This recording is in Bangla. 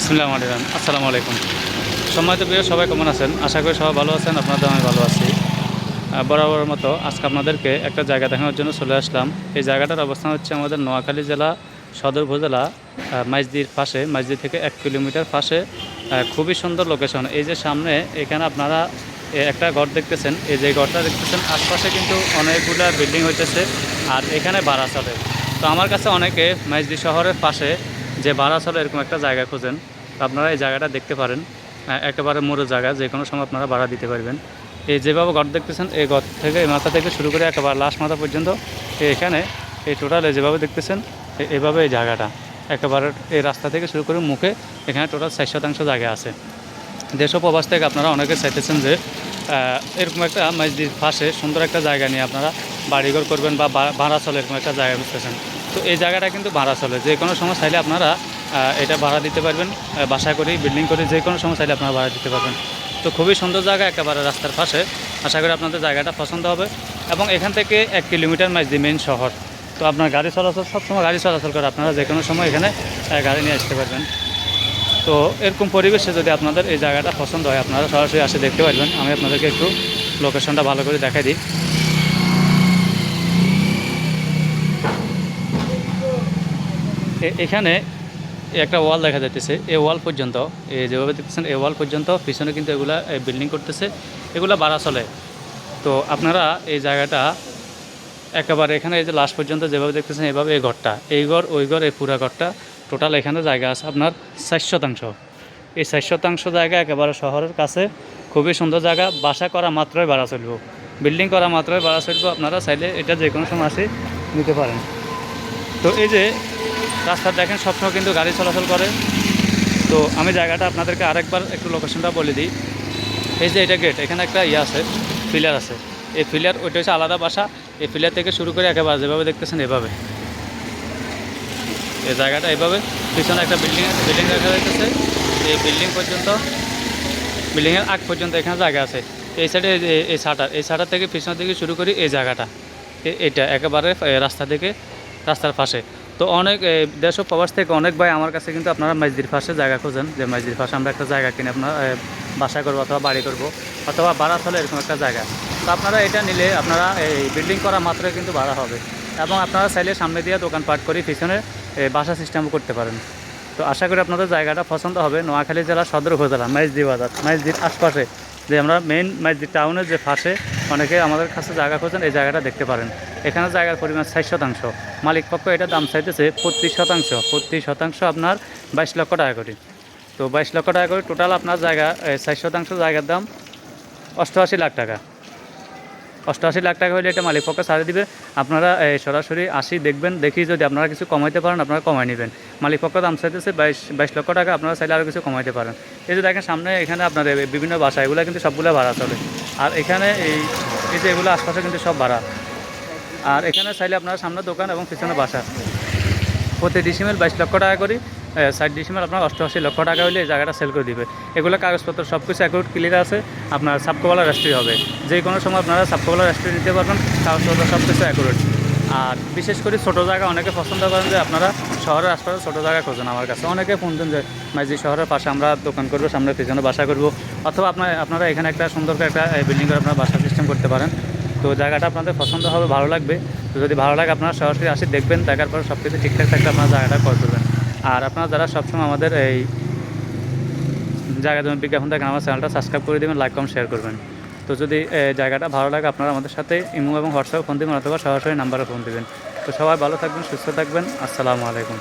ইসলাম আলিরান আসসালামু আলাইকুম। সম্মানিত প্রিয় সবাই কেমন আছেন? আশা করি সবাই ভালো আছেন আপনাদের আমি ভালো আছি। আহ, বরাবরের মতো আজকে আপনাদেরকে একটা জায়গা দেখানোর জন্য চলে আসলাম। এই জায়গাটার অবস্থান হচ্ছে আমাদের নোয়াখালী জেলা সদর উপজেলা মাইজদির পাশে মাইজদি থেকে এক কিলোমিটার পাশে খুবই সুন্দর লোকেশন এই যে সামনে এখানে আপনারা একটা ঘর দেখতেছেন। এই যে ঘরটা দেখতেছেন আশপাশে কিন্তু অনেকগুলা বিল্ডিং হইতেছে আর এখানে ভাড়া চলে তো আমার কাছে অনেকে মাইজদি শহরের পাশে যে চলে এরকম একটা জায়গা খোঁজেন আপনারা এই জায়গাটা দেখতে পারেন। একেবারে মোড়ো জায়গা, যে কোনো সময় আপনারা ভাড়া দিতে পারবেন। এই যেভাবে ঘর দেখতেছেন, এই ঘর থেকে, এই মাথা থেকে শুরু করে একেবারে লাস্ট মাথা পর্যন্ত এখানে, এই টোটাল যেভাবে দেখতেছেন এভাবে এই জায়গাটা। একেবারে এই রাস্তা থেকে শুরু করে মুখে, এখানে টোটাল ষাট শতাংশ জায়গা আছে। দেশ প্রবাস থেকে আপনারা অনেকে চাইতেছেন যে এরকম একটা মসজিদ পাশে সুন্দর একটা জায়গা নিয়ে আপনারা বাড়িঘর করবেন বা- ভাড়া চলে এরকম একটা জায়গা বুঝতেছেন তো এই জায়গাটা কিন্তু ভাড়া চলে। যে কোনো সময় চাইলে আপনারা এটা ভাড়া দিতে পারবেন বাসা করি বিল্ডিং করি, যে কোনো সময় চাইলে আপনারা ভাড়া দিতে পারবেন। তো খুবই সুন্দর জায়গা একেবারে রাস্তার পাশে। আশা করি আপনাদের জায়গাটা পছন্দ হবে। এবং এখান থেকে এক কিলোমিটার মাইজ দি মেন শহর। তো আপনার গাড়ি চলাচল, সবসময় গাড়ি চলাচল করে আপনারা যে কোনো সময় এখানে গাড়ি নিয়ে আসতে পারবেন। তো এরকম পরিবেশে যদি আপনাদের এই জায়গাটা পছন্দ হয়, আপনারা সরাসরি আসে দেখতে পারবেন। আমি আপনাদেরকে একটু লোকেশনটা ভালো করে দেখাই দিই। এখানে একটা ওয়াল দেখা যাইতেছে। এই ওয়াল পর্যন্ত, এই যেভাবে দেখতেছেন, এই ওয়াল পর্যন্ত পিছনে কিন্তু এগুলা বিল্ডিং করতেছে। এগুলা বাড়া চলে। তো আপনারা এই জায়গাটা একেবারে এখানে এই যে লাস্ট পর্যন্ত যেভাবে দেখতেছেন, এভাবে এই ঘরটা, এই ঘর, ওই ঘর, এই পুরা ঘরটা টোটাল এখানে জায়গা আছে আপনার ষাট শতাংশ। এই ষাট শতাংশ জায়গা একেবারে শহরের কাছে, খুবই সুন্দর জায়গা, বাসা করা মাত্রই ভাড়া চলব। বিল্ডিং করা মাত্রই ভাড়া চলব, আপনারা চাইলে এটা যে কোনো সময় আসে নিতে পারেন। তো এই যে রাস্তা দেখেন সবসময় কিন্তু গাড়ি চলাচল করে। তো আমি জায়গাটা আপনাদেরকে আরেকবার একটু লোকেশনটা বলে দিই। এই যে এটা গেট এখানে একটা ইয়ে আছে পিলার আছে। এই পিলার ওইটা হচ্ছে আলাদা বাসা। এই পিলার থেকে শুরু করে একেবারে যেভাবে দেখতেছেন এভাবে। এই জায়গাটা এভাবে, পিছনে একটা বিল্ডিং বিল্ডিং দেখা যাইতেছে। এই বিল্ডিং পর্যন্ত বিল্ডিংয়ের আগ পর্যন্ত এখানে জায়গা আছে। এই সাইডে এই সাটার এই সাটার থেকে পিছন থেকে শুরু করি এই জায়গাটা। এটা একেবারে রাস্তা থেকে রাস্তার পাশে। তো অনেক দেশ প্রবাস থেকে অনেক ভাই আমার কাছে কিন্তু আপনারা মাইজদির পাশে জায়গা খোঁজেন, যে মাইজদির পাশে আমরা একটা জায়গা কিনে আপনারা বাসা করব অথবা বাড়ি করব, অথবা ভাড়া চলে এরকম একটা জায়গা। তো আপনারা এটা নিলে আপনারা এই বিল্ডিং করা মাত্রই কিন্তু ভাড়া হবে এবং আপনারা চাইলে সামনে দিয়ে দোকান দোকানপাট করে পিছনে বাসা সিস্টেমও করতে পারেন। তো আশা করি আপনাদের জায়গাটা পছন্দ হবে। নোয়াখালী জেলা সদর উপজেলা মাইজদি বাজার মাইজদির আশপাশে, যে আমরা মেইন মাইজদি টাউনের যে পাশে অনেকে আমাদের কাছে জায়গা খোঁজেন, এই জায়গাটা দেখতে পারেন। এখানে জায়গার পরিমাণ ষাট শতাংশ। মালিক পক্ষ এটা দাম চাইতেছে পঁচিশ শতাংশ। পঁচিশ শতাংশ আপনার বাইশ লক্ষ টাকা করে। তো বাইশ লক্ষ টাকা করে টোটাল আপনার জায়গা ষাট শতাংশ জায়গার দাম অষ্টআশি লাখ টাকা। অষ্টআশি লাখ টাকা হলে এটা মালিক পক্ষ ছাড়ে দিবে। আপনারা সরাসরি আসি, দেখবেন, দেখি যদি আপনারা কিছু কমাইতে পারেন, আপনারা কমাই নেবেন। মালিক পক্ষ দাম চাইতেছে বাইশ বাইশ লক্ষ টাকা, আপনারা চাইলে আরও কিছু কমাইতে পারেন। এই যে দেখেন, সামনে এখানে আপনার বিভিন্ন বাসা, এগুলো কিন্তু সবগুলো ভাড়া চলে। আর এখানে এই এই যে এগুলো আশপাশে কিন্তু সব ভাড়া। আর এখানে চাইলে আপনার সামনে দোকান এবং পিছনে বাসা। প্রতি ডিসিমেল বাইশ লক্ষ টাকা করি ষাট ডিসিমেল আপনার অষ্টআশি লক্ষ টাকা হলে এই জায়গাটা সেল করে দিবে। এগুলো কাগজপত্র সব কিছু অ্যাকাউন্ট ক্লিয়ার আছে, আপনার সাবকোবালা রেস্ট্রি হবে। যে কোনো সময় আপনারা সাবকোবালা রেস্ট্রি নিতে পারবেন, কাগজপত্র সব কিছু অ্যাকুরেট আর বিশেষ করে ছোটো জায়গা অনেকে পছন্দ করেন যে আপনারা শহরের আশপাশে ছোটো জায়গা খোঁজেন। আমার কাছে অনেকে ফোন দেন যে মাঝি শহরের পাশে আমরা দোকান করব, সামনে পিছনে বাসা করব। অথবা আপনার আপনারা এখানে একটা সুন্দর একটা বিল্ডিং করে আপনারা বাসা সিস্টেম করতে পারেন। তো জায়গাটা আপনাদের পছন্দ হবে, ভালো লাগবে। তো যদি ভালো লাগে আপনারা সরাসরি আসি, দেখবেন, দেখার পর সব কিছু ঠিকঠাক থাকলে আপনারা জায়গাটা করে দেবেন আর আপনারা যারা সবসময় আমাদের এই জায়গা জমি বিজ্ঞাপন দেখেন আমার চ্যানেলটা সাবস্ক্রাইব করে দেবেন লাইক কম শেয়ার করবেন। তো যদি জায়গাটা ভালো লাগে, আপনারা আমাদের সাথে ইমো এবং হোয়াটসঅ্যাপে ফোন দেবেন অথবা সরাসরি নাম্বারে ফোন দেবেন। তো সবাই ভালো থাকবেন, সুস্থ থাকবেন। আসসালামু আলাইকুম।